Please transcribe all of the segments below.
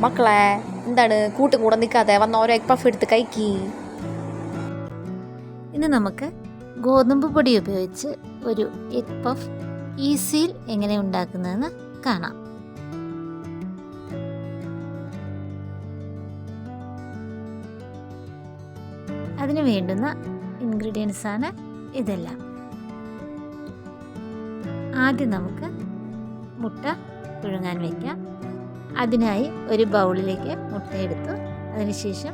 മക്കളെ എന്താണ്? കൂട്ടും കൂടെ നിൽക്കാതെ വന്ന ഓരോ എഗ് പഫ് എടുത്ത് കഴിക്കി. ഇന്ന് നമുക്ക് ഗോതമ്പ് പൊടി ഉപയോഗിച്ച് ഒരു എഗ് പഫ് ഈസിയിൽ എങ്ങനെ ഉണ്ടാക്കുന്നതെന്ന് കാണാം. അതിന് വേണ്ടുന്ന ഇൻഗ്രീഡിയൻസ് ആണ് ഇതെല്ലാം. ആദ്യം നമുക്ക് മുട്ട പുഴുങ്ങാൻ വയ്ക്കാം അതിനായി ഒരു ബൗളിലേക്ക് മുട്ടയെടുത്തു. അതിനുശേഷം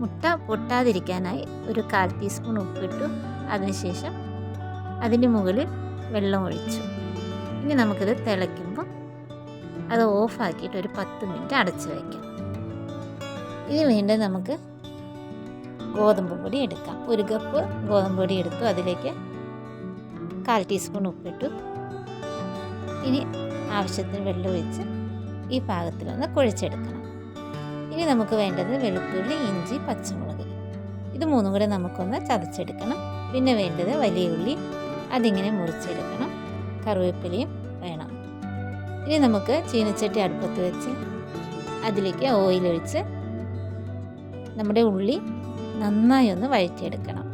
മുട്ട പൊട്ടാതിരിക്കാനായി ഒരു കാൽ ടീസ്പൂൺ ഉപ്പിട്ടു. അതിനുശേഷം അതിന്റെ മുകളിൽ വെള്ളം ഒഴിച്ചു. ഇനി നമുക്കിത് തിളയ്ക്കുമ്പോൾ അത് ഓഫാക്കിയിട്ട് ഒരു പത്ത് മിനിറ്റ് അടച്ച് വയ്ക്കാം. ഇനി വീണ്ടും നമുക്ക് ഗോതമ്പ് പൊടി എടുക്കാം. ഒരു കപ്പ് ഗോതമ്പ് പൊടി എടുത്തു. അതിലേക്ക് കാൽ ടീസ്പൂൺ ഉപ്പിട്ടു. ഇനി ആവശ്യത്തിന് വെള്ളം ഒഴിച്ച് ഈ പാകത്തിലൊന്ന് കുഴച്ചെടുക്കണം. ഇനി നമുക്ക് വേണ്ടത് വെളുത്തുള്ളി ഇഞ്ചി പച്ചമുളക്. ഇത് മൂന്നും കൂടെ നമുക്കൊന്ന് ചതച്ചെടുക്കണം. പിന്നെ വേണ്ടത് വലിയ ഉള്ളി. അതിങ്ങനെ മുറിച്ചെടുക്കണം. കറിവേപ്പിലയും വേണം. ഇനി നമുക്ക് ചീനച്ചട്ടി അടുപ്പത്ത് വെച്ച് അതിലേക്ക് ഓയിലൊഴിച്ച് നമ്മുടെ ഉള്ളി നന്നായി ഒന്ന് വഴറ്റിയെടുക്കണം.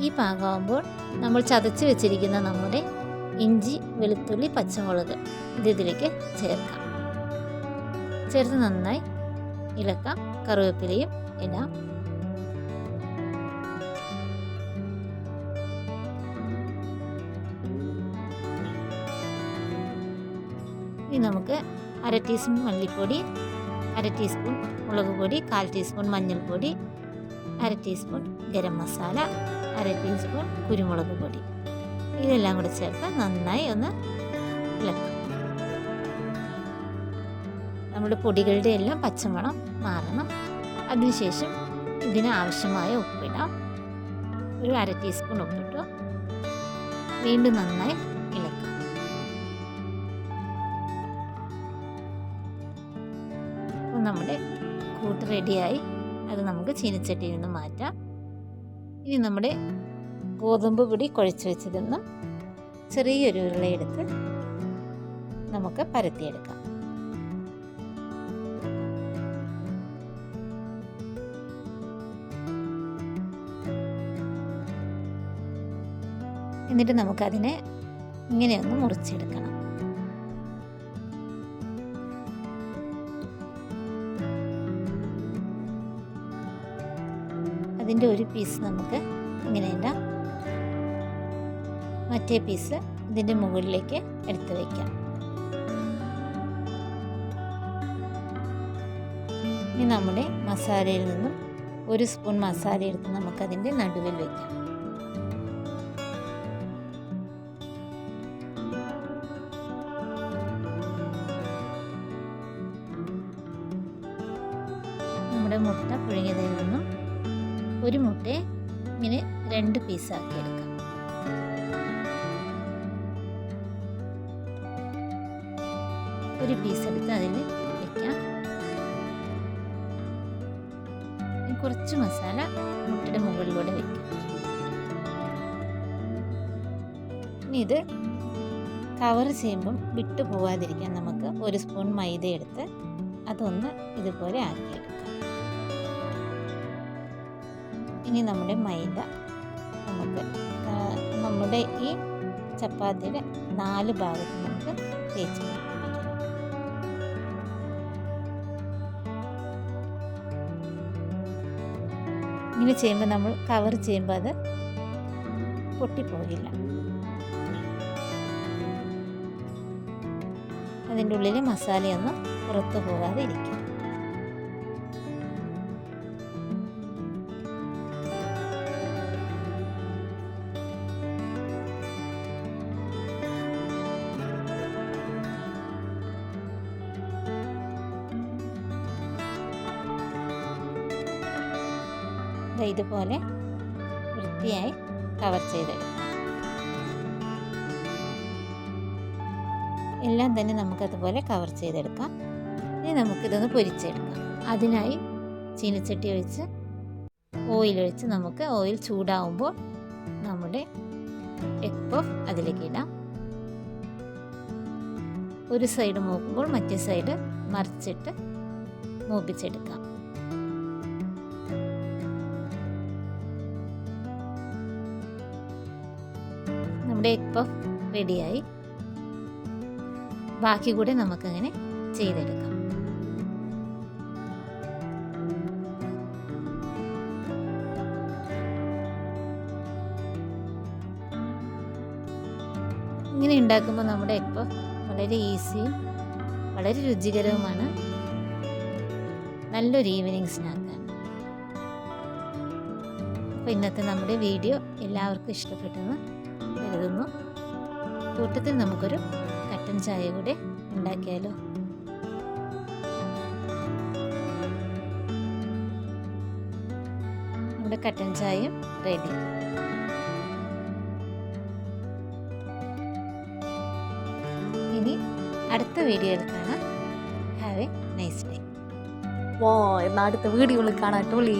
ഈ പാകമാകുമ്പോൾ നമ്മൾ ചതച്ച് വെച്ചിരിക്കുന്ന നമ്മുടെ ഇഞ്ചി വെളുത്തുള്ളി പച്ചമുളക് ഇത് ഇതിലേക്ക് ചേർക്കാം. ചേർത്ത് നന്നായി ഇളക്കാം. കറിവേപ്പിലയും ഇടാം. ഇനി നമുക്ക് അര ടീസ്പൂൺ മല്ലിപ്പൊടി അര ടീസ്പൂൺ മുളക് പൊടി കാൽ ടീസ്പൂൺ മഞ്ഞൾപ്പൊടി അര ടീസ്പൂൺ ഗരം മസാല അര ടീസ്പൂൺ കുരുമുളക് പൊടി. ഇതെല്ലാം കൂടെ ചേർത്ത് നന്നായി ഒന്ന് ഇളക്കും. നമ്മുടെ പൊടികളുടെ എല്ലാം പച്ചമണം മാറണം. അതിനുശേഷം ഇതിന് ആവശ്യമായ ഉപ്പിടാം. ഒരു അര ടീസ്പൂൺ ഉപ്പിട്ടു. വീണ്ടും നന്നായി ഇളക്കാം. നമ്മുടെ കൂട്ട് റെഡിയായി അത് നമുക്ക് ചീനിച്ചട്ടിയിൽ നിന്ന് മാറ്റാം. ഇനി നമ്മുടെ ഗോതമ്പ് പൊടി കുഴച്ച് വെച്ചിരുന്ന ചെറിയൊരു ഉരുളയെടുത്ത് നമുക്ക് പരത്തിയെടുക്കാം. എന്നിട്ട് നമുക്കതിനെ ഇങ്ങനെയൊന്ന് മുറിച്ചെടുക്കണം. അതിന്റെ ഒരു പീസ് നമുക്ക് ഇങ്ങനെ ഇടാം മറ്റേ പീസ് ഇതിന്റെ മുകളിലേക്ക് എടുത്ത് വയ്ക്കാം ഇനി നമ്മുടെ മസാലയിൽ നിന്നും ഒരു സ്പൂൺ മസാല എടുത്ത് നമുക്കതിന്റെ നടുവിൽ വയ്ക്കാം നമ്മുടെ മുട്ട പുഴുങ്ങിയതിൽ നിന്നും ഒരു മുട്ട ഇങ്ങനെ രണ്ട് പീസാക്കി എടുക്കാം. ഒരു പീസ് എടുത്ത് അതിൽ വെക്കാം. കുറച്ച് മസാല മുട്ടയുടെ മുകളിലൂടെ വെക്കാം. ഇനി ഇത് കവർ ചെയ്യുമ്പം വിട്ടു പോവാതിരിക്കാൻ നമുക്ക് ഒരു സ്പൂൺ മൈദ എടുത്ത് അതൊന്ന് ഇതുപോലെ ആക്കിയെടുക്കാം. ഇനി നമ്മുടെ മൈദ നമുക്ക് നമ്മുടെ ഈ ചപ്പാത്തിയുടെ നാല് ഭാഗത്ത് നമുക്ക് തേച്ച് ഇങ്ങനെ ചെയ്യുമ്പോൾ നമ്മൾ കവർ ചെയ്യുമ്പോൾ അത് പൊട്ടിപ്പോകില്ല. അതിന്റെ ഉള്ളിൽ മസാലയൊന്നും പുറത്തു പോകാതെ ഇരിക്കും. ഇതുപോലെ വൃത്തിയായി കവർ ചെയ്തെടുക്കാം. എല്ലാം തന്നെ നമുക്കതുപോലെ കവർ ചെയ്തെടുക്കാം. ഇനി നമുക്കിതൊന്ന് പൊരിച്ചെടുക്കാം. അതിനായി ചീനച്ചട്ടി ഒഴിച്ച് ഓയിൽ ഒഴിച്ച് നമുക്ക് ഓയിൽ ചൂടാവുമ്പോൾ നമ്മുടെ എഗ് പഫ് അതിലേക്ക് ഇടാം. ഒരു സൈഡ് മൂക്കുമ്പോൾ മറ്റേ സൈഡ് മറിച്ചിട്ട് മൂപ്പിച്ചെടുക്കാം. നമ്മുടെ പഫ് റെഡിയായി ബാക്കി കൂടെ നമുക്കങ്ങനെ ചെയ്തെടുക്കാം. ഇങ്ങനെ ഉണ്ടാക്കുമ്പോൾ നമ്മുടെ എഗ് പഫ് വളരെ ഈസിയും വളരെ രുചികരവുമാണ്. നല്ലൊരു ഈവനിങ് സ്നാക്കാണ് അപ്പോൾ ഇന്നത്തെ നമ്മുടെ വീഡിയോ എല്ലാവർക്കും ഇഷ്ടപ്പെട്ടെന്ന് കരുതുന്നു. കൂട്ടത്തിൽ നമുക്കൊരു കട്ടൻ ചായ കൂടെ ഉണ്ടാക്കിയാലോ? നമ്മുടെ കട്ടൻ ചായയും റെഡി. ഇനി അടുത്ത വീഡിയോയിൽ കാണാം ഹാവ് എ നൈസ് ഡേ വാ എന്നാ അടുത്ത വീഡിയോയിൽ കാണാം ടോളി